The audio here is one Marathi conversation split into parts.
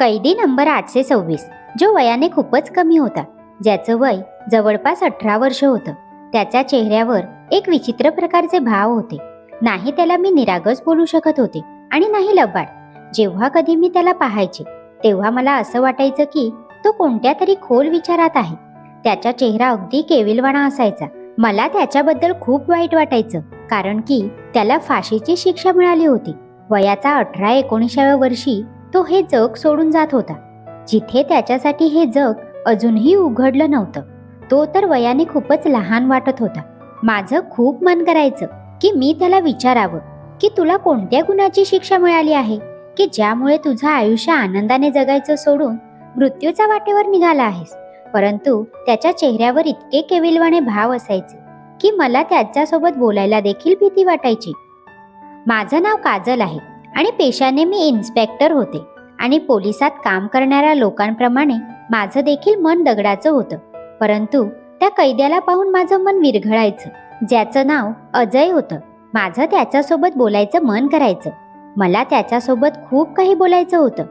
कैदी नंबर आठशे सव्वीस जो वयाने खूपच कमी होता ज्याचं वय जवळपास अठरा वर्ष होतं. त्याच्या चेहऱ्यावर एक विचित्र प्रकारचे भाव होते. नाही त्याला मी निरागस बोलू शकत होते आणि नाही लबाड. जेव्हा कधी मी त्याला पाहायचे तेव्हा मला असं वाटायचं की तो कोणत्या तरी खोल विचारात आहे. त्याचा चेहरा अगदी केविलवाणा असायचा. मला त्याच्याबद्दल खूप वाईट वाटायचं कारण की त्याला फाशीची शिक्षा मिळाली होती. वयाचा अठरा एकोणीसाव्या वर्षी तो हे जग सोडून जात होता. जिथे त्याच्यासाठी हे जग अजूनही उघडलं नव्हतं तो तर वयाने खूपच लहान वाटत होता. माझं खूप मन करायचं की मी त्याला विचारावं की तुला कोणत्या गुणाची शिक्षा मिळाली आहे की ज्यामुळे तुझं आयुष्य आनंदाने जगायचं सोडून मृत्यूच्या वाटेवर निघाला आहेस. परंतु त्याच्या चेहऱ्यावर इतके केविलवाणे भाव असायचे की मला त्याच्यासोबत बोलायला देखील भीती वाटायची. माझं नाव काजल आहे. आणि पेशाने मी इन्स्पेक्टर होते आणि पोलिसात काम करणाऱ्या लोकांप्रमाणे माझं देखील मन दगडाचं होतं. परंतु त्या कैद्याला पाहून माझं मन विरघळायचं. ज्याचं नाव अजय होतं. माझं त्याच्यासोबत बोलायचं मन करायचं. मला त्याच्यासोबत खूप काही बोलायचं होतं.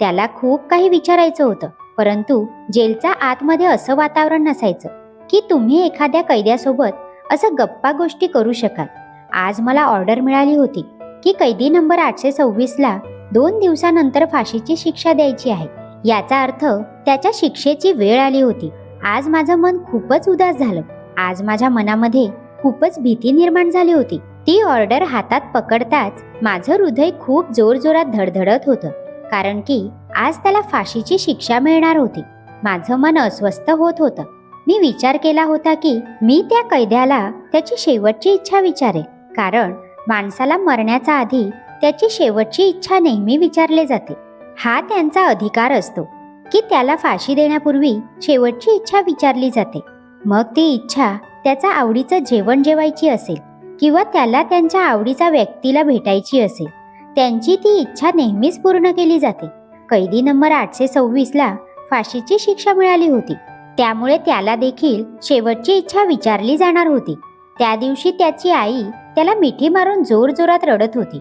त्याला खूप काही विचारायचं होतं. परंतु जेलच्या आतमध्ये असं वातावरण नसायचं की तुम्ही एखाद्या कैद्यासोबत असं गप्पा गोष्टी करू शकाल. आज मला ऑर्डर मिळाली होती. की कैदी नंबर आठशे सव्वीसला दोन दिवसानंतर फाशीची शिक्षा द्यायची आहे. याचा अर्थ त्याच्या शिक्षेची वेळ आली होती. आज माझं मन खूपच उदास झालं. आज माझ्या मनामध्ये खूपच भीती निर्माण झाली होती. ती ऑर्डर हातात पकडताच माझं हृदय खूप जोरजोरात धडधडत होतं. कारण की आज त्याला फाशीची शिक्षा मिळणार होती. माझं मन अस्वस्थ होत होतं. मी विचार केला होता की मी त्या कैद्याला त्याची शेवटची इच्छा विचारेल कारण माणसाला मरण्याच्या आधी त्याची शेवटची इच्छा नेहमी विचारले जाते. हा त्यांचा अधिकार असतो की त्याला फाशी देण्यापूर्वी शेवटची इच्छा विचारली जाते. मग ती इच्छा त्याचा आवडीचं जेवण जेवायची असेल किंवा त्याला त्यांच्या आवडीचा व्यक्तीला भेटायची असेल त्यांची ती इच्छा नेहमीच पूर्ण केली जाते. कैदी नंबर आठशे सव्वीसला फाशीची शिक्षा मिळाली होती. त्यामुळे त्याला देखील शेवटची इच्छा विचारली जाणार होती. त्या दिवशी त्याची आई त्याला मिठी मारून जोर जोरात रडत होती.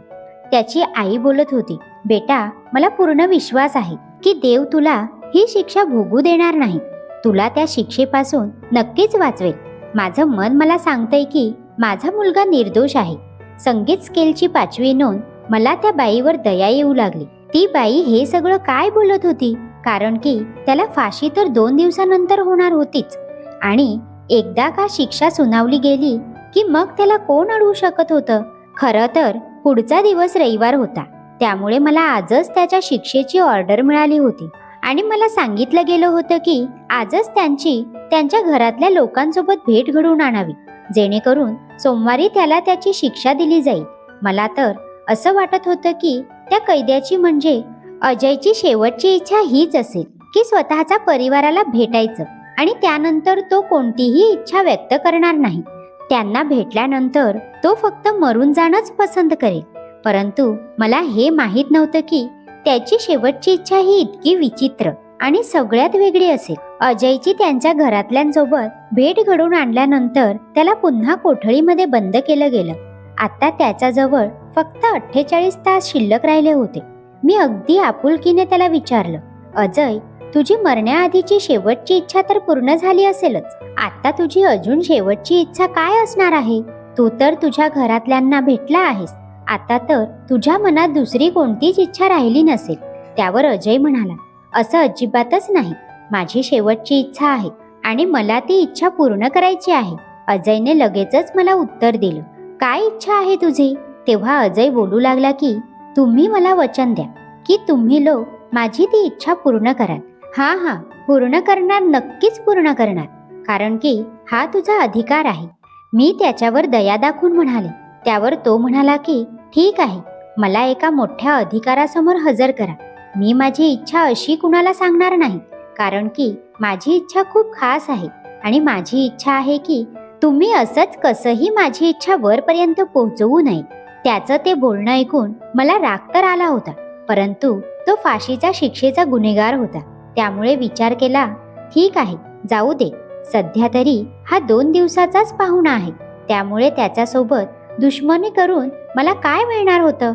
त्याची आई बोलत होती बेटा मला पूर्ण विश्वास आहे की देव तुला ही शिक्षा भोगू देणार नाही. तुला त्या शिक्षेपासून नक्कीच वाचवेल. माझं मन मला सांगतंय की माझा मुलगा निर्दोष आहे. संगीत स्केलची पाचवी नोंद मला त्या बाईवर दया येऊ लागली. ती बाई हे सगळं काय बोलत होती? कारण की त्याला फाशी तर दोन दिवसानंतर होणार होतीच. आणि एकदा का शिक्षा सुनावली गेली की मग त्याला कोण अडवू शकत होतं? खरं तर पुढचा दिवस रविवार होता. त्यामुळे मला आजच त्याच्या शिक्षेची ऑर्डर मिळाली होती. आणि मला सांगितलं गेलं होतं की आजच त्यांची त्यांच्या घरातल्या लोकांसोबत भेट घडवून आणावी. जेणेकरून सोमवारी त्याला त्याची शिक्षा दिली जाईल. मला तर असं वाटत होतं की त्या कैद्याची म्हणजे अजयची शेवटची इच्छा हीच असेल की स्वतःचा परिवाराला भेटायचं. आणि त्यानंतर तो कोणतीही इच्छा व्यक्त करणार नाही. त्यांना भेटल्यानंतर तो फक्त मरून जाणंच पसंत करेल. परंतु मला हे माहीत नव्हतं की त्याची शेवटची इच्छा ही इतकी विचित्र आणि सगळ्यात वेगळी असेल. अजयची त्यांच्या घरातल्यांसोबत भेट घडवून आणल्यानंतर त्याला पुन्हा कोठडीमध्ये बंद केलं गेलं. आता त्याच्याजवळ फक्त अठ्ठेचाळीस तास शिल्लक राहिले होते. मी अगदी आपुलकीने त्याला विचारलं अजय तुझी मरण्याआधीची शेवटची इच्छा तर पूर्ण झाली असेलच. आता तुझी अजून शेवटची इच्छा काय असणार आहे? तू तर तुझ्या घरातल्यांना भेटला आहेस. आता तर तुझ्या मनात दुसरी कोणतीच इच्छा राहिली नसेल. त्यावर अजय म्हणाला असं अजिबातच नाही. माझी शेवटची इच्छा आहे आणि मला ती इच्छा पूर्ण करायची आहे. अजयने लगेचच मला उत्तर दिलं काय इच्छा आहे तुझी? तेव्हा अजय बोलू लागला की तुम्ही मला वचन द्या की तुम्ही लोक माझी ती इच्छा पूर्ण कराल. हा हा पूर्ण करणार नक्कीच पूर्ण करणार. कारण की हा तुझा अधिकार आहे. मी त्याच्यावर दया दाखवून म्हणाले. त्यावर तो म्हणाला की ठीक आहे. मला एका मोठ्या अधिकारासमोर हजर करा. मी माझी इच्छा अशी कुणाला सांगणार नाही. कारण की माझी इच्छा खूप खास आहे. आणि माझी इच्छा आहे की तुम्ही असंच कसंही माझी इच्छा वरपर्यंत पोहोचवू नये. त्याचं ते बोलणं ऐकून मला राग तर आला होता. परंतु तो फाशीच्या शिक्षेचा गुन्हेगार होता. त्यामुळे विचार केला ठीक आहे जाऊ दे. सध्या तरी हा दोन दिवसाचाच पाहुणा आहे. त्यामुळे त्याच्यासोबत दुश्मनी करून मला काय मिळणार होतं?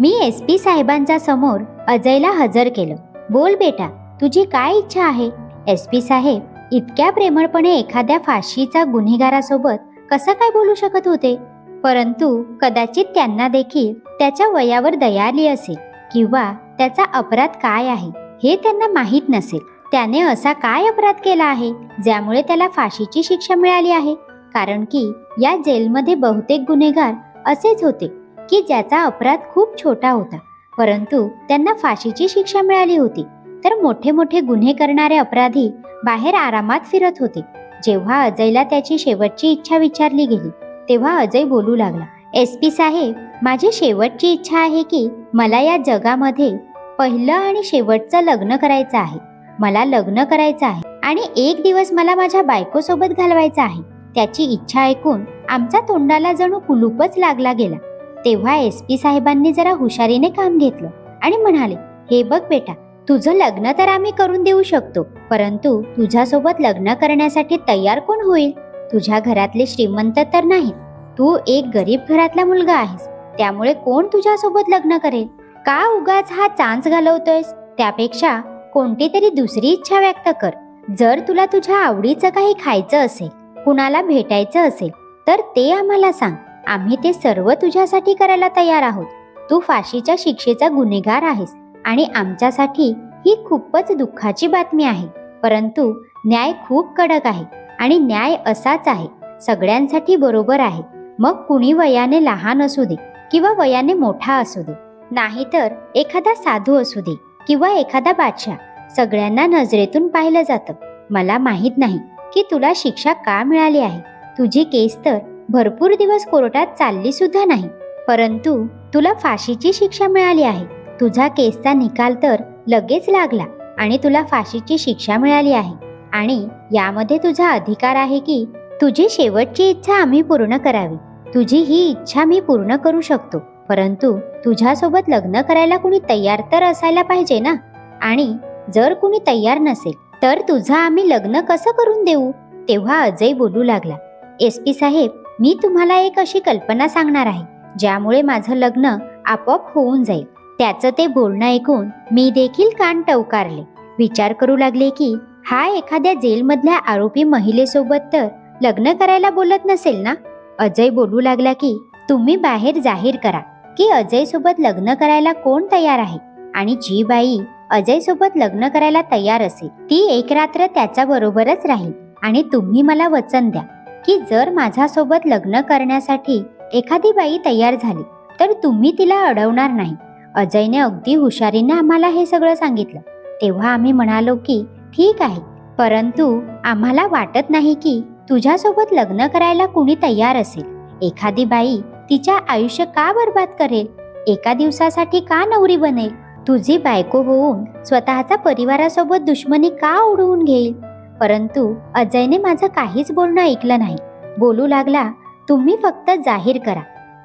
मी एस पी साहेबांच्या समोर अजयला हजर केलं. बोल बेटा तुझी काय इच्छा आहे? एस पी साहेब इतक्या प्रेमळपणे एखाद्या फाशीचा गुन्हेगारासोबत कसं काय बोलू शकत होते? परंतु कदाचित त्यांना देखील त्याच्या वयावर दया आली असेल किंवा त्याचा अपराध काय आहे? हे त्यांना माहीत नसेल. त्याने असा काय अपराध केला आहे? ज्यामुळे त्याला फाशीची शिक्षा मिळाली आहे. कारण की या जेलमध्ये बहुतेक गुन्हेगार असेच होते की ज्याचा अपराध खूप छोटा होता. परंतु त्यांना फाशीची शिक्षा मिळाली होती. तर मोठे मोठे गुन्हे करणारे अपराधी बाहेर आरामात फिरत होते. जेव्हा अजयला त्याची शेवटची इच्छा विचारली गेली तेव्हा अजय बोलू लागला एस पी साहेब माझी शेवटची इच्छा आहे की मला या जगामध्ये पहिलं आणि शेवटचं लग्न करायचं आहे. मला लग्न करायचं आहे आणि एक दिवस मला माझ्या बायकोसोबत घालवायचा आहे. त्याची इच्छा ऐकून आमचा तोंडाला जणू कुलूपच लागला गेला. तेव्हा एस पी साहेबांनी जरा हुशारीने काम घेतलं आणि म्हणाले हे बघ बेटा तुझं लग्न तर आम्ही करून देऊ शकतो परंतु तुझ्यासोबत लग्न करण्यासाठी तयार कोण होईल? तुझ्या घरातले श्रीमंत तर नाहीत. तू एक गरीब घरातला मुलगा आहेस. त्यामुळे कोण तुझ्यासोबत लग्न करेल? का उगाच हा चान्स घालवतोयस? त्यापेक्षा कोणती तरी दुसरी इच्छा व्यक्त कर. जर तुला तुझ्या आवडीचं काही खायचं असेल कुणाला भेटायचं असेल तर ते आम्हाला सांग. आम्ही ते सर्व तुझ्यासाठी करायला तयार आहोत. तू फाशीच्या शिक्षेचा गुन्हेगार आहेस आणि आमच्यासाठी ही खूपच दुःखाची बातमी आहे. परंतु न्याय खूप कडक आहे आणि न्याय असाच आहे. सगळ्यांसाठी बरोबर आहे. मग कुणी वयाने लहान असू दे किंवा वयाने मोठा असू दे. नाहीतर एखादा साधू असू दे किंवा एखादा बादशाह. सगळ्यांना नजरेतून पाहिलं जातं. मला माहीत नाही की तुला शिक्षा का मिळाली आहे. तुझी केस तर भरपूर दिवस कोर्टात चालली सुद्धा नाही. परंतु तुला फाशीची शिक्षा मिळाली आहे. तुझा केसचा निकाल तर लगेच लागला आणि तुला फाशीची शिक्षा मिळाली आहे. आणि यामध्ये तुझा अधिकार आहे की तुझी शेवटची इच्छा आम्ही पूर्ण करावी. तुझी ही इच्छा मी पूर्ण करू शकतो. परंतु तुझ्यासोबत लग्न करायला कुणी तयार तर असायला पाहिजे ना? आणि जर कुणी तयार नसेल तर तुझं आम्ही लग्न कसं करून देऊ? तेव्हा अजय बोलू लागला एस पी साहेब मी तुम्हाला एक अशी कल्पना सांगणार आहे ज्यामुळे माझं लग्न आपोआप होऊन जाईल. त्याचं ते बोलणं ऐकून मी देखील कान टवकारले. विचार करू लागले की हा एखाद्या जेलमधल्या आरोपी महिलेसोबत तर लग्न करायला बोलत नसेल ना? अजय बोलू लागला की तुम्ही बाहेर जाहीर करा की अजयसोबत लग्न करायला कोण तयार आहे? आणि जी बाई अजयसोबत लग्न करायला तयार असेल ती एक रात्र त्याच्या बरोबरच राहील. आणि तुम्ही मला वचन द्या की जर माझ्यासोबत लग्न करण्यासाठी एखादी बाई तयार झाली तर तुम्ही तिला अडवणार नाही. अजयने अगदी हुशारीने आम्हाला हे सगळं सांगितलं. तेव्हा आम्ही म्हणालो की ठीक आहे परंतु आम्हाला वाटत नाही की तुझ्यासोबत लग्न करायला कुणी तयार असेल. एखादी बाई तिच्या आयुष्य का बर्बाद करेल? एका दिवसासाठी का नवरी बनेल? तुझी बायको होऊन स्वतःचा परिवारासोबत दुश्मनी का उडवून घेईल? परंतु अजयने माझं काहीच बोलणं ऐकलं नाही. बोलू लागला तुम्ही फक्त जाहीर करा.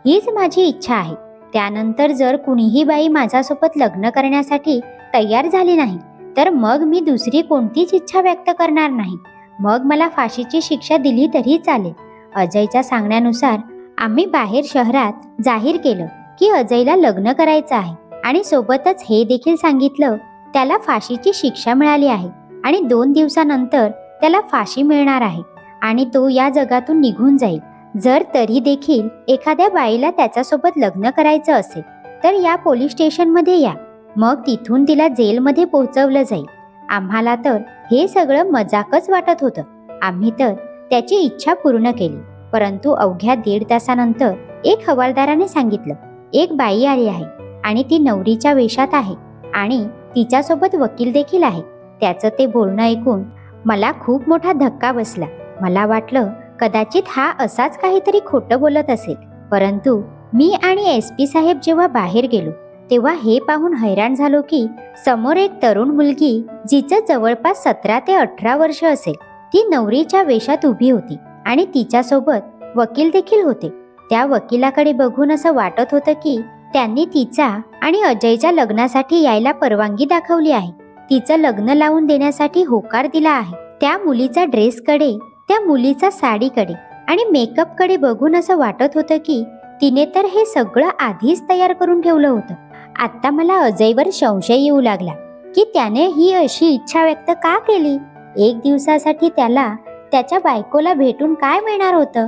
हीच माझी इच्छा आहे. त्यानंतर जर कुणीही बाई माझ्यासोबत लग्न करण्यासाठी तयार झाली नाही तर मग मी दुसरी कोणतीच इच्छा व्यक्त करणार नाही. मग मला फाशीची शिक्षा दिली तरी चालेल. अजयच्या सांगण्यानुसार आम्ही बाहेर शहरात जाहीर केलं की अजयला लग्न करायचं आहे. आणि सोबतच हे देखील सांगितलं त्याला फाशीची शिक्षा मिळाली आहे आणि दोन दिवसानंतर त्याला फाशी मिळणार आहे. आणि तो या जगातून निघून जाईल. जर तरी देखील एखाद्या बाईला त्याच्यासोबत लग्न करायचं असेल तर या पोलीस स्टेशनमध्ये या. मग तिथून तिला जेलमध्ये पोहोचवलं जाईल. आम्हाला तर हे सगळं मजाकच वाटत होतं. आम्ही तर त्याची इच्छा पूर्ण केली. परंतु अवघ्या दीड तासानंतर एक हवालदाराने सांगितलं एक बाई आली आहे आणि ती नवरीच्या वेशात आहे आणि तिच्यासोबत वकील देखील आहे. त्याचं ते बोलणं ऐकून मला खूप मोठा धक्का बसला. मला वाटलं कदाचित हा असाच काहीतरी खोटं बोलत असेल. परंतु मी आणि एस पी साहेब जेव्हा बाहेर गेलो तेव्हा हे पाहून हैराण झालो की समोर एक तरुण मुलगी जिचं जवळपास सतरा ते अठरा वर्ष असेल ती नवरीच्या वेशात उभी होती. आणि तिच्यासोबत वकील देखील होते. त्या वकिलाकडे बघून असं वाटत होतं की त्यांनी तिचा आणि अजयच्या लग्नासाठी यायला परवानगी दाखवली आहे. तिचं लग्न लावून देण्यासाठी होकार दिला आहे. त्या मुलीचा ड्रेसकडे त्या मुलीचा साडीकडे आणि मेकअपकडे बघून असं वाटत होतं की तिने तर हे सगळं आधीच तयार करून ठेवलं होतं. आता मला अजयवर संशय येऊ लागला की त्याने ही अशी इच्छा व्यक्त का केली? एक दिवसासाठी त्याला त्याच्या बायकोला भेटून काय मिळणार होतं?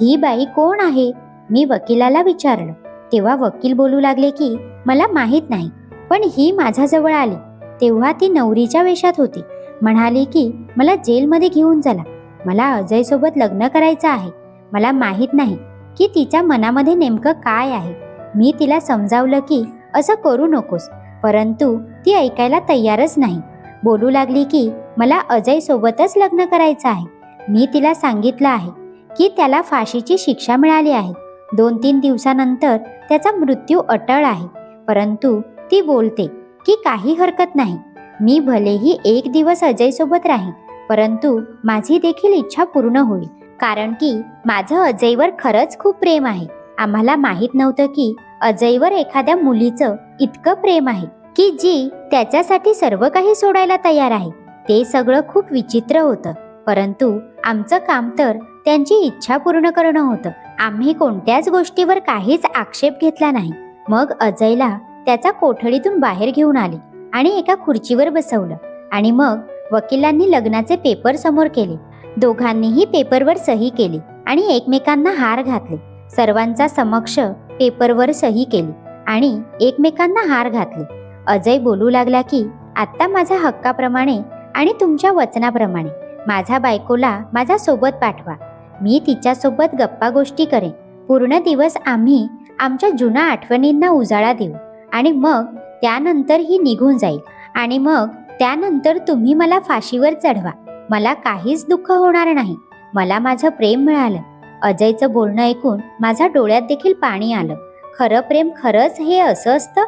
ही बाई कोण आहे? मी वकिलाला विचारलं. तेव्हा वकील बोलू लागले की मला माहीत नाही पण ही माझ्याजवळ आली. तेव्हा ती नवरीच्या वेशात होती. म्हणाली की मला जेलमध्ये घेऊन चला. मला अजय सोबत लग्न करायचं आहे. मला माहीत नाही की तिच्या मनामध्ये नेमकं काय आहे. मी तिला समजावलं की असं करू नकोस परंतु ती ऐकायला तयारच नाही. बोलू लागली की मला अजय सोबतच लग्न करायचं आहे. मी तिला सांगितलं आहे की त्याला फाशीची शिक्षा मिळाली आहे. दोन तीन दिवसानंतर त्याचा मृत्यू अटळ आहे. परंतु ती बोलते की काही हरकत नाही. मी भलेही एक दिवस अजयसोबत राहीन परंतु माझी देखील इच्छा पूर्ण होईल. कारण की माझं अजयवर खरंच खूप प्रेम आहे. आम्हाला माहीत नव्हतं की अजयवर एखाद्या मुलीचं इतकं प्रेम आहे की जी त्याच्यासाठी सर्व काही सोडायला तयार आहे. ते सगळं खूप विचित्र होतं. परंतु आमचं काम तर त्यांची इच्छा पूर्ण करणं होतं. आम्ही कोणत्याच गोष्टीवर काहीच आक्षेप घेतला नाही. मग अजयला त्याचा कोठडीतून बाहेर घेऊन आले आणि एका खुर्चीवर बसवलं आणि मग वकिलांनी लग्नाचे पेपर समोर केले. दोघांनीही पेपरवर सही केली आणि एकमेकांना हार घातले. सर्वांचा समक्ष पेपरवर सही केली आणि एकमेकांना हार घातले. अजय बोलू लागला की आत्ता माझ्या हक्काप्रमाणे आणि तुमच्या वचनाप्रमाणे. माझा बायकोला माझ्यासोबत पाठवा. मी तिच्यासोबत गप्पा गोष्टी करेन. पूर्ण दिवस आम्ही आमच्या जुन्या आठवणींना उजाळा देऊ. आणि मग त्यानंतर ही निघून जाईल. आणि मग त्यानंतर तुम्ही मला फाशीवर चढवा. मला काहीच दुःख होणार नाही. मला माझं प्रेम मिळालं. अजयचं बोलणं ऐकून माझ्या डोळ्यात देखील पाणी आलं. खरं प्रेम खरंच हे असं असतं?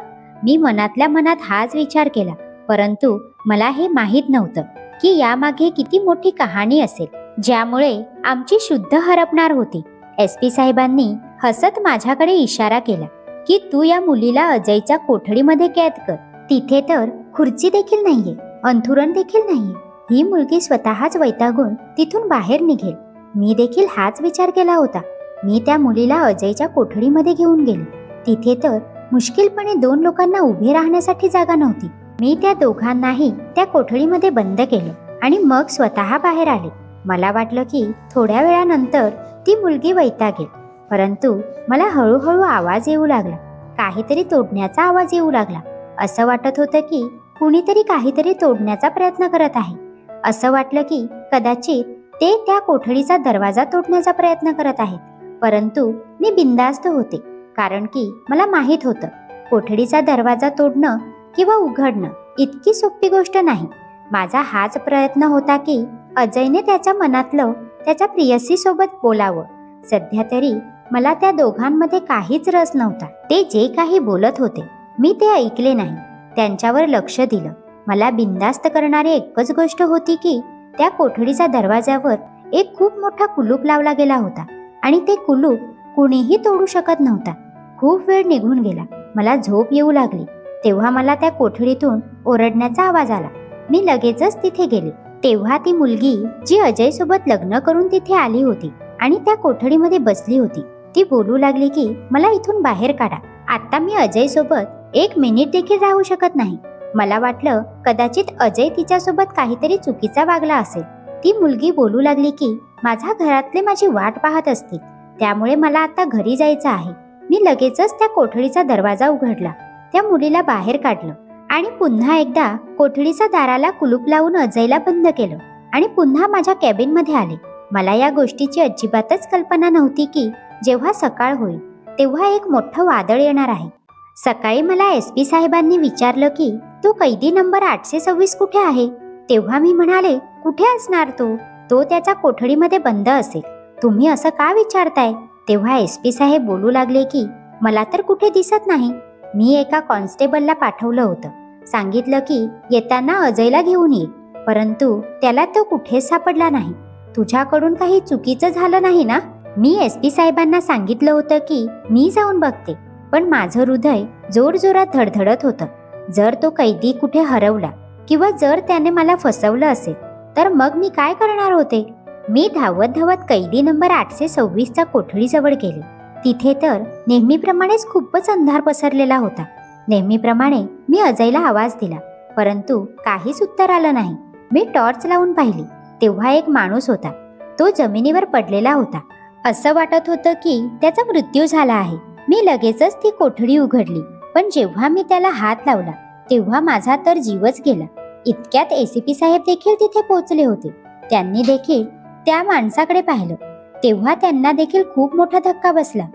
मी मनातल्या मनात हाच विचार केला. परंतु मला हे माहीत नव्हतं. की यामागे किती मोठी कहाणी असेल ज्यामुळे आमची शुद्ध हरपणार होती. एस पी साहेबांनी हसत माझ्याकडे इशारा केला की तू या मुलीला अजयच्या कोठडीमध्ये कैद कर. तिथे तर खुर्ची देखील नाहीये अंथुरण देखील नाहीये. ही मुलगी स्वतःच वैतागून तिथून बाहेर निघेल. मी देखील हाच विचार केला होता. मी त्या मुलीला अजयच्या कोठडीमध्ये घेऊन गेले. तिथे तर मुश्किलपणे दोन लोकांना उभे राहण्यासाठी जागा नव्हती. मी त्या दोघांनाही त्या कोठडीमध्ये बंद केले आणि मग स्वतः बाहेर आले. मला वाटलं की थोड्या वेळानंतर ती मुलगी वैतागेल. परंतु मला हळूहळू आवाज येऊ लागला. काहीतरी तोडण्याचा आवाज येऊ लागला. असं वाटत होतं की कुणीतरी काहीतरी तोडण्याचा प्रयत्न करत आहे. असं वाटलं की कदाचित ते त्या कोठडीचा दरवाजा तोडण्याचा प्रयत्न करत आहेत. परंतु मी बिंदास्त होते कारण की मला माहीत होतं कोठडीचा दरवाजा तोडणं किंवा उघडणं इतकी सोपी गोष्ट नाही. माझा हाच प्रयत्न होता की अजयने त्याच्या मनातलं त्याच्या प्रियसी सोबत बोलावं. सध्या तरी मला त्या दोघांमध्ये काहीच रस नव्हता. ते जे काही बोलत होते मी ते ऐकले नाही. त्यांच्यावर लक्ष दिलं. मला बिंदास्त करणारी एकच गोष्ट होती की त्या कोठडीच्या दरवाज्यावर एक खूप मोठा कुलूप लावला गेला होता आणि ते कुलूप कुणीही तोडू शकत नव्हता. खूप वेळ निघून गेला. मला झोप येऊ लागली. तेव्हा मला त्या कोठडीतून ओरडण्याचा आवाज आला. मी लगेचच तिथे गेले. तेव्हा ती मुलगी जी अजय सोबत लग्न करून तिथे आली होती आणि त्या कोठडीमध्ये बसली होती ती बोलू लागली की मला इथून बाहेर काढा. आता मी अजय सोबत एक मिनिट देखील राहू शकत नाही. मला वाटलं कदाचित अजय तिच्यासोबत काहीतरी चुकीचा वागला असेल. ती मुलगी बोलू लागली की माझा घरातले माझी वाट पाहत असतील. त्यामुळे मला आता घरी जायचं आहे. मी लगेचच त्या कोठडीचा दरवाजा उघडला. त्या मुलीला बाहेर काढलं आणि पुन्हा एकदा कोठडीच्या दाराला कुलूप लावून अजयला बंद केलं आणि पुन्हा माझ्या कॅबिनमध्ये आले. मला या गोष्टीची अजिबातच कल्पना नव्हती की जेव्हा सकाळ होईल तेव्हा एक मोठं वादळ येणार आहे. सकाळी मला एस पी साहेबांनी विचारलं की तो कैदी नंबर आठशे सव्वीस कुठे आहे? तेव्हा मी म्हणाले कुठे असणार तो? तो त्याच्या कोठडीमध्ये बंद असेल. तुम्ही असं का विचारताय? तेव्हा एस पी साहेब बोलू लागले की मला तर कुठे दिसत नाही. मी एका कॉन्स्टेबलला पाठवलं होतं. सांगितलं की येताना अजयला घेऊन ये. परंतु त्याला तो कुठेच सापडला नाही. तुझ्याकडून काही चुकीचं झालं नाही ना? मी एस पी साहेबांना सांगितलं होतं की मी जाऊन बघते. पण माझं हृदय जोरजोरात धडधडत होतं. जर तो कैदी कुठे हरवला किंवा जर त्याने मला फसवलं असेल तर मग मी काय करणार होते? मी धावत धावत कैदी नंबर आठशे सव्वीसच्या कोठडीजवळ गेले. तिथे तर नेहमीप्रमाणेच खूपच अंधार पसरलेला होता. नेहमीप्रमाणे मी अजयला आवाज दिला परंतु काहीच उत्तर आलं नाही. मी टॉर्च लावून पाहिली. तेव्हा एक माणूस होता. तो जमिनीवर पडलेला होता. असं वाटत होतं की त्याचा मृत्यू झाला आहे. मी लगेचच ती कोठडी उघडली पण जेव्हा मी त्याला हात लावला तेव्हा माझा तर जीवच गेला. इतक्यात एसीपी साहेब देखील तिथे पोहोचले होते. त्यांनी देखील त्या माणसाकडे पाहिलं. तेव्हा त्यांना देखील खूप मोठा धक्का बसला.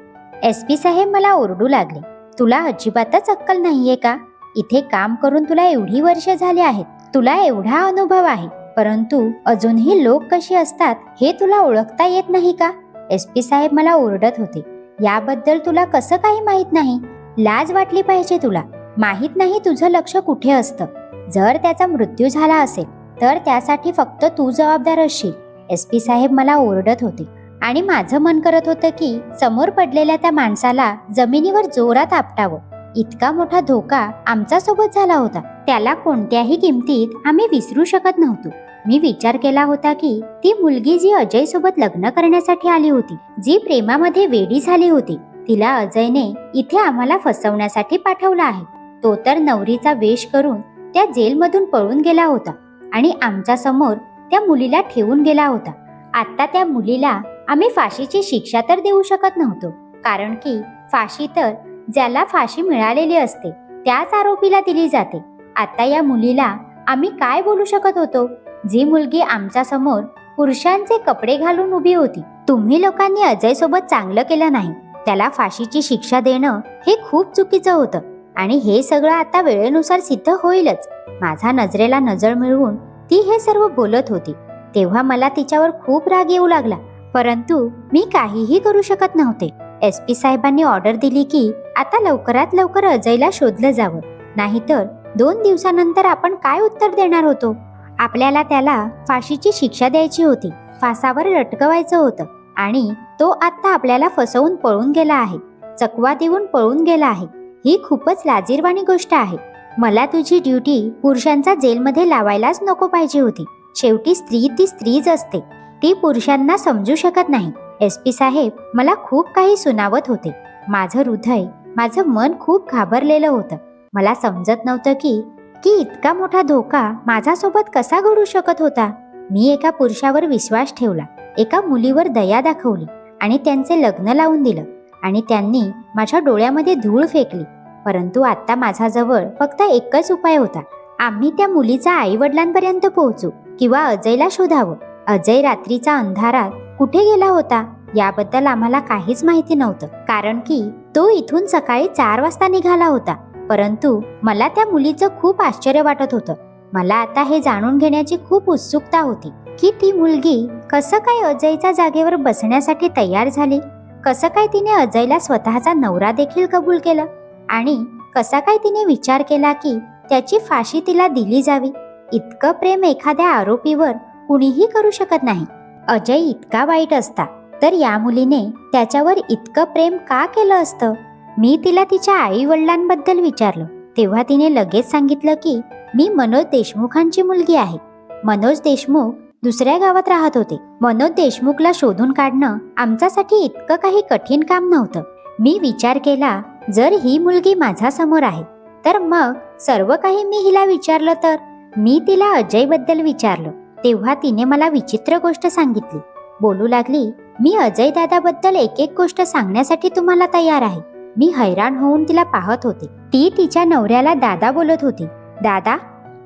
एस पी साहेब मला ओरडू लागले. तुला अजिबातच अक्कल नाहीये का? इथे काम करून तुला एवढी वर्ष झाली आहेत. तुला एवढा अनुभव आहे. परंतु अजूनही लोक कशी असतात हे तुला ओळखता येत नाही का? एस पी साहेब मला ओरडत होते. याबद्दल तुला कसं काही माहीत नाही? लाज वाटली पाहिजे तुला. माहीत नाही तुझं लक्ष कुठे असतं. जर त्याचा मृत्यू झाला असेल तर त्यासाठी फक्त तू जबाबदार असशील. एस पी साहेब मला ओरडत होते. आणि माझं मन करत होतं की समोर पडलेल्या त्या माणसाला जमिनीवर जोरात आपटावं. इतका मोठा धोका आमच्यासोबत झाला होता. त्याला कोणत्याही किमतीत आम्ही विसरू शकत नव्हतो. मी विचार केला होता की ती मुलगी जी अजय सोबत लग्न करण्यासाठी आली होती जी प्रेमामध्ये वेडी झाली होती तिला अजयने इथे आम्हाला फसवण्यासाठी पाठवला आहे. तो तर नवरीचा वेश करून त्या जेलमधून पळून गेला होता आणि आमच्यासमोर त्या मुलीला ठेवून गेला होता. आता त्या मुलीला आम्ही फाशीची शिक्षा तर देऊ शकत नव्हतो. कारण की फाशी तर ज्याला फाशी मिळालेली असते त्याच आरोपीला दिली जाते. आता या मुलीला आम्ही काय बोलू शकत होतो? जी मुलगी आमच्यासमोर पुरुषांचे कपडे घालून उभी होती. तुम्ही लोकांनी अजय सोबत चांगलं केलं नाही. त्याला फाशीची शिक्षा देणं हे खूप चुकीचं होतं. आणि हे सगळं आता वेळेनुसार सिद्ध होईलच. माझा नजरेला नजर मिळवून ती हे सर्व बोलत होती. तेव्हा मला तिच्यावर खूप राग येऊ लागला. परंतु मी काहीही करू शकत नव्हते. एस पी साहेबांनी ऑर्डर दिली की आता लवकरात लवकर अजयला शोधलं जावं. नाहीतर दोन दिवसानंतर आपण काय उत्तर देणार होतो? आपल्याला त्याला फाशीची शिक्षा द्यायची होती. फासावर लटकवायचं होतं आणि तो आता आपल्याला फसवून पळून गेला आहे. चकवा देऊन पळून गेला आहे. ही खूपच लाजीरवाणी गोष्ट आहे. मला तुझी ड्युटी पुरुषांचा जेलमध्ये लावायलाच नको पाहिजे होती. शेवटी स्त्री ती स्त्रीच असते. ती पुरुषांना समजू शकत नाही. एस पी साहेब मला खूप काही सुनावत होते. माझं हृदय माझं मन खूप घाबरलेलं होतं. मला समजत नव्हतं की की इतका मोठा धोका माझ्यासोबत कसा घडू शकत होता? मी एका पुरुषावर विश्वास ठेवला. एका मुलीवर दया दाखवली आणि त्यांचे लग्न लावून दिलं आणि त्यांनी माझ्या डोळ्यामध्ये धूळ फेकली. परंतु आत्ता माझ्याजवळ फक्त एकच उपाय होता. आम्ही त्या मुलीचा आई वडिलांपर्यंत पोहोचू किंवा अजयला शोधावं. अजय रात्रीचा अंधारात कुठे गेला होता? याबद्दल आम्हाला काहीच माहिती नव्हतं. कारण की तो इथून सकाळी चार वाजता निघाला होता. परंतु मला त्या मुलीचं खूप आश्चर्य वाटत होतं. मला आता हे जाणून घेण्याची खूप उत्सुकता होती की ती मुलगी कसं काय अजयच्या जागेवर बसण्यासाठी तयार झाली? कसं काय तिने अजयला स्वतःचा नवरा देखील कबूल केला? आणि कसा काय तिने विचार केला की त्याची फाशी तिला दिली जावी? इतकं प्रेम एखाद्या आरोपीवर कुणीही करू शकत नाही. अजय इतका वाईट असता. तर या मुलीने त्याच्यावर इतकं प्रेम का केलं असतं? मी तिला तिच्या आई वडिलांबद्दल विचारलं. तेव्हा तिने लगेच सांगितलं की मी मनोज देशमुखांची मुलगी आहे. मनोज देशमुख दुसऱ्या गावात राहत होते. मनोज देशमुखला शोधून काढणं आमच्यासाठी इतकं काही कठीण काम नव्हतं. मी विचार केला जर ही मुलगी माझ्यासमोर आहे तर मग सर्व काही मी हिला विचारलं तर? मी तिला अजयबद्दल विचारलं. तेव्हा तिने मला विचित्र गोष्ट सांगितली. बोलू लागली मी अजय दादाबद्दल एक एक गोष्ट सांगण्यासाठी तुम्हाला तयार आहे. मी हैराण होऊन तिला पाहत होते. ती तिच्या नवऱ्याला दादा बोलत होती. दादा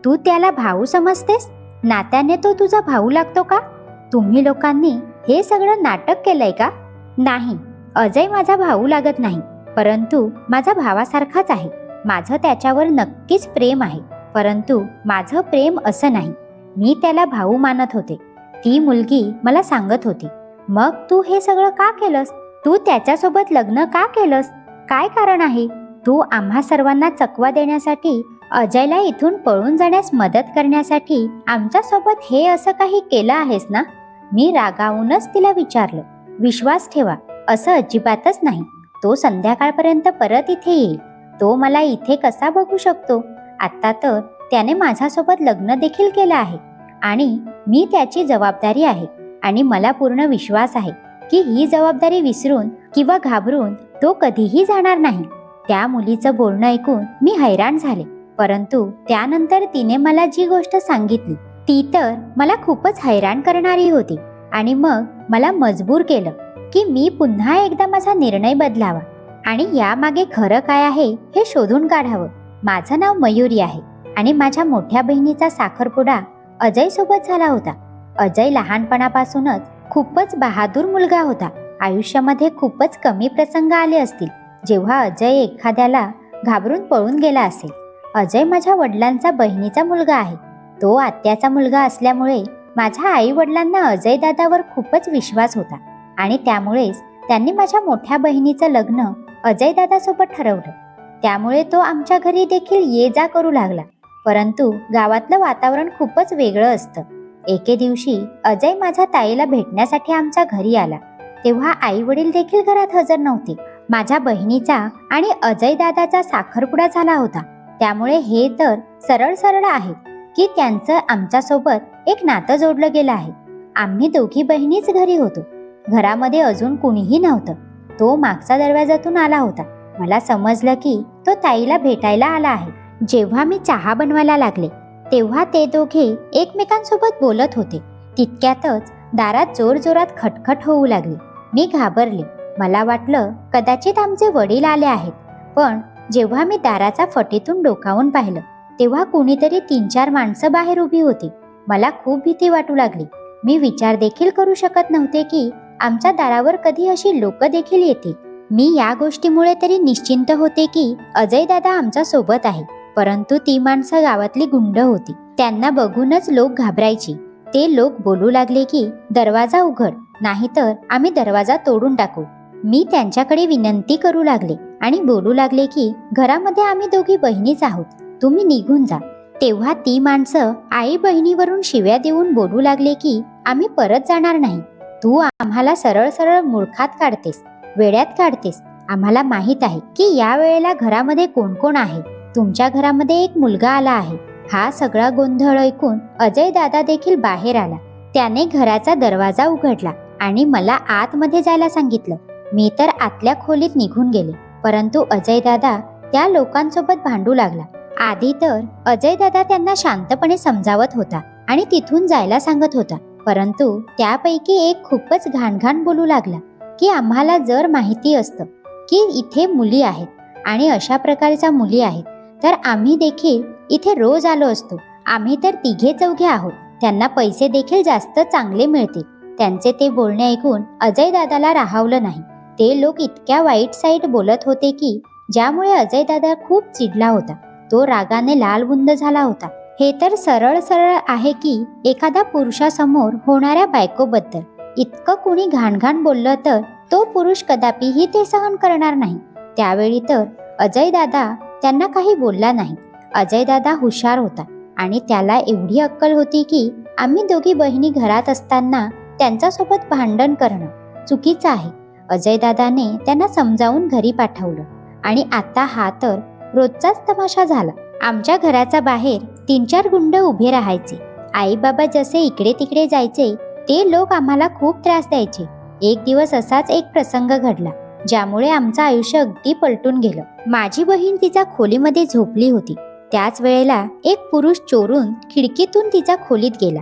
तू त्याला भाऊ समजतेस? नात्याने तो तुझा भाऊ लागतो का? तुम्ही लोकांनी हे सगळं नाटक केलंय का? नाही अजय माझा भाऊ लागत नाही परंतु माझा भावासारखाच आहे. माझं त्याच्यावर नक्कीच प्रेम आहे परंतु माझं प्रेम असं नाही. मी त्याला भाऊ मानत होते. ती मुलगी मला सांगत होती मग तू हे सगळं का केलंस? तू त्याच्यासोबत लग्न का केलंस? काय कारण आहे? तू आम्हा सर्वांना चकवा देण्यासाठी अजयला इथून पळून जाण्यास मदत करण्यासाठी आमच्यासोबत हे असं काही केलं आहेस ना? मी रागावूनच तिला विचारलं विश्वास ठेवा असं अजिबातच नाही. तो संध्याकाळपर्यंत परत इथे येईल. तो मला इथे कसा बघू शकतो? आता तर त्याने माझ्यासोबत लग्न देखील केलं आहे आणि मी त्याची जबाबदारी आहे आणि मला पूर्ण विश्वास आहे की ही जबाबदारी विसरून किंवा घाबरून तो कधीही जाणार नाही. त्या मुलीचं बोलणं ऐकून मी हैराण झाले. परंतु त्यानंतर तिने मला जी गोष्ट सांगितली ती तर मला खूपच हैराण करणारी होती आणि मग मला मजबूर केलं की मी पुन्हा एकदा माझा निर्णय बदलावा आणि यामागे खरं काय आहे हे शोधून काढावं. माझं नाव मयुरी आहे. आणि माझ्या मोठ्या बहिणीचा साखरपुडा अजय सोबत झाला होता. अजय लहानपणापासूनच खूपच बहादूर मुलगा होता. आयुष्यामध्ये खूपच कमी प्रसंग आले असतील जेव्हा अजय एखाद्याला घाबरून पळून गेला असेल. अजय माझ्या वडिलांचा बहिणीचा मुलगा आहे. तो आत्याचा मुलगा असल्यामुळे माझ्या आई वडिलांना अजय दादावर खूपच विश्वास होता आणि त्यामुळेच त्यांनी माझ्या मोठ्या बहिणीचं लग्न अजय दादासोबत ठरवलं. त्यामुळे तो आमच्या घरी देखील ये जा करू लागला. परंतु गावातलं वातावरण खूपच वेगळं असतं. एके दिवशी अजय माझ्या ताईला भेटण्यासाठी आमच्या घरी आला. तेव्हा आई वडील देखील घरात हजर नव्हते. माझ्या बहिणीचा आणि अजय दादाचा साखरपुडा झाला होता. त्यामुळे हे तर सरळ सरळ आहे की त्यांचं आमच्यासोबत एक नातं जोडलं गेलं आहे. आम्ही दोघी बहिणीच घरी होतो. घरामध्ये अजून कुणीही नव्हतं. तो मागचा दरवाजातून आला होता. मला समजलं की तो ताईला भेटायला आला आहे. जेव्हा मी चहा बनवायला लागले तेव्हा ते दोघे एकमेकांसोबत बोलत होते. तितक्यातच दारात जोर जोरात खटखट होऊ लागली. मी घाबरले. मला वाटलं कदाचित आमचे वडील आले आहेत. पण जेव्हा मी दाराचा फटीतून डोकावून पाहिलं तेव्हा कुणीतरी तीन चार माणसं बाहेर उभी होती. मला खूप भीती वाटू लागली. मी विचार देखील करू शकत नव्हते की आमच्या दारावर कधी अशी लोक देखील येतील. मी या गोष्टीमुळे तरी निश्चिंत होते की अजय दादा आमच्यासोबत आहे. परंतु ती माणसं गावातली गुंड होती. त्यांना बघूनच लोक घाबरायची. ते लोक बोलू लागले की दरवाजा उघड नाहीतर आम्ही दरवाजा तोडून टाकू. मी त्यांच्याकडे विनंती करू लागले आणि बोलू लागले की घरामध्ये आम्ही दोघी बहिणीच आहोत. तुम्ही निघून जा. तेव्हा ती माणसं आई बहिणीवरून शिव्या देऊन बोलू लागले की आम्ही परत जाणार नाही. तू आम्हाला सरळ सरळ मूर्खात काढतेस वेड्यात काढतेस. आम्हाला माहीत आहे की या वेळेला घरामध्ये कोण कोण आहे. तुमच्या घरामध्ये एक मुलगा आला आहे. हा सगळा गोंधळ ऐकून अजय दादा देखील बाहेर आला. त्याने घराचा दरवाजा उघडला आणि मला आतमध्ये जायला सांगितलं. मी तर आतल्या खोलीत निघून गेले परंतु अजय दादा त्या लोकांसोबत भांडू लागला. आधी तर अजय दादा त्यांना शांतपणे समजावत होता आणि तिथून जायला सांगत होता परंतु त्यापैकी एक खूपच घाणघाण बोलू लागला की आम्हाला जर माहिती असतं की इथे मुली आहेत आणि अशा प्रकारच्या मुली आहेत तर आम्ही देखील इथे रोज आलो असतो. आम्ही तर तिघे चौघे आहोत. त्यांना पैसे देखील जास्त चांगले मिळतील. त्यांचे ते बोलणे ऐकून अजय दादाला राहावलं नाही. ते लोक इतक्या वाईट साईट बोलत होते की ज्यामुळे अजय दादा खूप चिडला होता. तो रागाने लालबुंद झाला होता. हे तर सरळ सरळ आहे की एखाद्या पुरुषासमोर होणाऱ्या बायकोबद्दल. इतकं कुणी घाणघाण बोललं तर तो पुरुष कदापिही ते सहन करणार नाही. त्यावेळी तर अजय दादा त्यांना काही बोलला नाही. अजय दादा हुशार होता आणि त्याला एवढी अक्कल होती की आम्ही दोघी बहिणी घरात असताना त्यांच्यासोबत भांडण करणं चुकीचं आहे. अजय दादाने त्यांना समजावून घरी पाठवलं आणि आता हा तर रोजचाच तमाशा झाला. आमच्या घराच्या बाहेर तीन चार गुंड उभे राहायचे. आई बाबा जसे इकडे तिकडे जायचे ते लोक आम्हाला खूप त्रास द्यायचे. एक दिवस असाच एक प्रसंग घडला. ज्यामुळे आमचं आयुष्य अगदी पलटून गेलं. माझी बहीण तिच्या खोलीमध्ये झोपली होती. त्याच वेळेला एक पुरुष चोरून खिडकीतून तिच्या खोलीत गेला.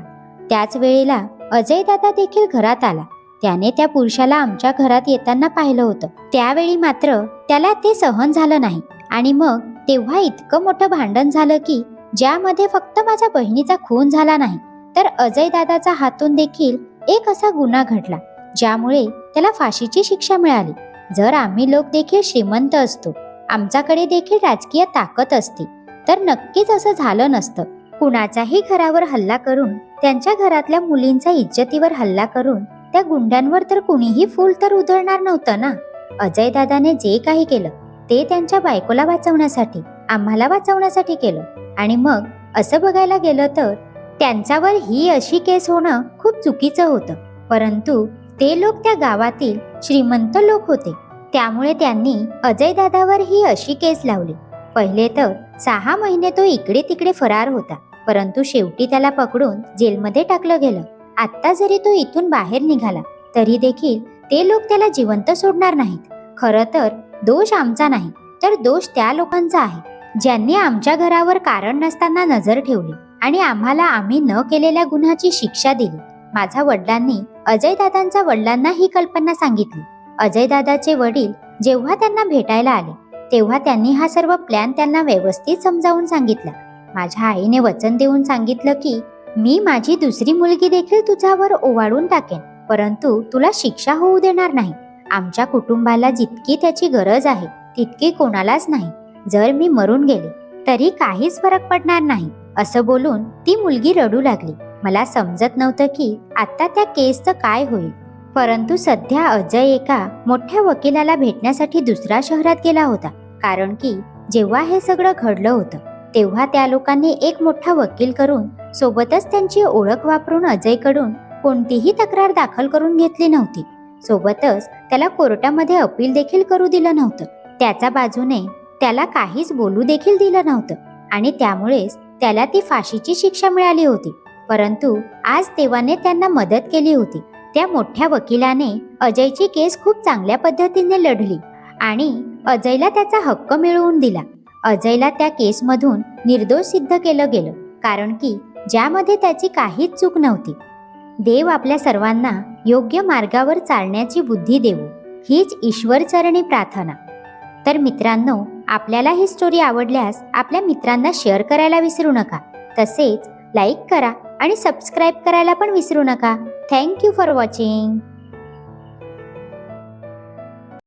त्याच वेळेला अजय दादा देखील घरात आला. त्याने त्या पुरुषाला आमच्या घरात येताना पाहिलं होतं. त्यावेळी मात्र त्याला ते सहन झालं नाही. आणि मग तेव्हा इतकं मोठं भांडण झालं की ज्यामध्ये फक्त माझ्या बहिणीचा खून झाला नाही तर अजय दादाचा हातून देखील एक असा गुन्हा घडला ज्यामुळे त्याला फाशीची शिक्षा मिळाली. जर आम्ही लोक देखील श्रीमंत असतो आमच्याकडे देखील राजकीय ताकद असते तर नक्कीच असं झालं नसतं. कुणाच्याही घरावर हल्ला करून त्यांच्या घरातल्या मुलींच्या इज्जतीवर हल्ला करून त्या गुंड्यांवर तर कुणीही फूल तर उधळणार नव्हतं ना? अजय दादाने जे काही केलं ते त्यांच्या बायकोला वाचवण्यासाठी आम्हाला वाचवण्यासाठी केलं. आणि मग असं बघायला गेलं तर त्यांच्यावर ही अशी केस होणं खूप चुकीचं होतं. परंतु ते लोक त्या गावातील श्रीमंत लोक होते. त्यामुळे त्यांनी अजय दादावर ही अशी केस लावली. पहिले तर सहा महिने तो इकडे तिकडे फरार होता. परंतु शेवटी त्याला पकडून जेलमध्ये टाकलं गेलं. आत्ता जरी तो इथून बाहेर निघाला तरी देखील ते लोक त्याला जिवंत सोडणार नाहीत. खरं तर दोष आमचा नाही तर दोष त्या लोकांचा आहे. ज्यांनी आमच्या घरावर कारण नसताना नजर ठेवली आणि आम्हाला आम्ही न केलेल्या गुन्ह्याची शिक्षा दिली. माझ्या वडिलांनी अजय दादांच्या वडिलांना ही कल्पना सांगितली. अजयदादाचे वडील जेव्हा त्यांना भेटायला आले तेव्हा त्यांनी हा सर्व प्लॅन त्यांना व्यवस्थित समजावून सांगितला. माझ्या आईने वचन देऊन सांगितलं की मी माझी दुसरी मुलगी देखील तुझ्यावर ओवाळून टाकेन परंतु तुला शिक्षा होऊ देणार नाही. आमच्या कुटुंबाला जितकी त्याची गरज आहे तितकी कोणालाच नाही. जर मी मरून गेले तरी काहीच फरक पडणार नाही असं बोलून ती मुलगी रडू लागली. मला समजत नव्हतं की आता त्या केसचं काय होईल. परंतु सध्या अजय एका मोठ्या वकिलाला भेटण्यासाठी दुसऱ्या शहरात गेला होता. कारण की जेव्हा हे सगळं घडलं होतं तेव्हा त्या लोकांनी एक मोठा वकील करून सोबतच त्यांची ओळख वापरून अजयकडून कोणतीही तक्रार दाखल करून घेतली नव्हती. सोबतच त्याला कोर्टामध्ये अपील देखील करू दिलं नव्हतं. त्याच्या बाजूने त्याला काहीच बोलू देखील दिलं नव्हतं. आणि त्यामुळेच त्याला ती फाशीची शिक्षा मिळाली होती. परंतु आज देवाने त्यांना मदत केली होती. त्या मोठ्या वकिलाने अजयची केस खूप चांगल्या पद्धतीने लढली आणि अजयला त्याचा हक्क मिळवून दिला. अजयला त्या केसमधून निर्दोष सिद्ध केलं गेलं कारण की ज्यामध्ये त्याची काहीच चूक नव्हती. देव आपल्या सर्वांना योग्य मार्गावर चालण्याची बुद्धी देऊ हीच ईश्वरचरणी प्रार्थना. तर मित्रांनो आपल्याला ही स्टोरी आवडल्यास आपल्या मित्रांना शेअर करायला विसरू नका. तसेच लाईक करा. आणि सबस्क्राईब करायला पण विसरू नका. Thank you for watching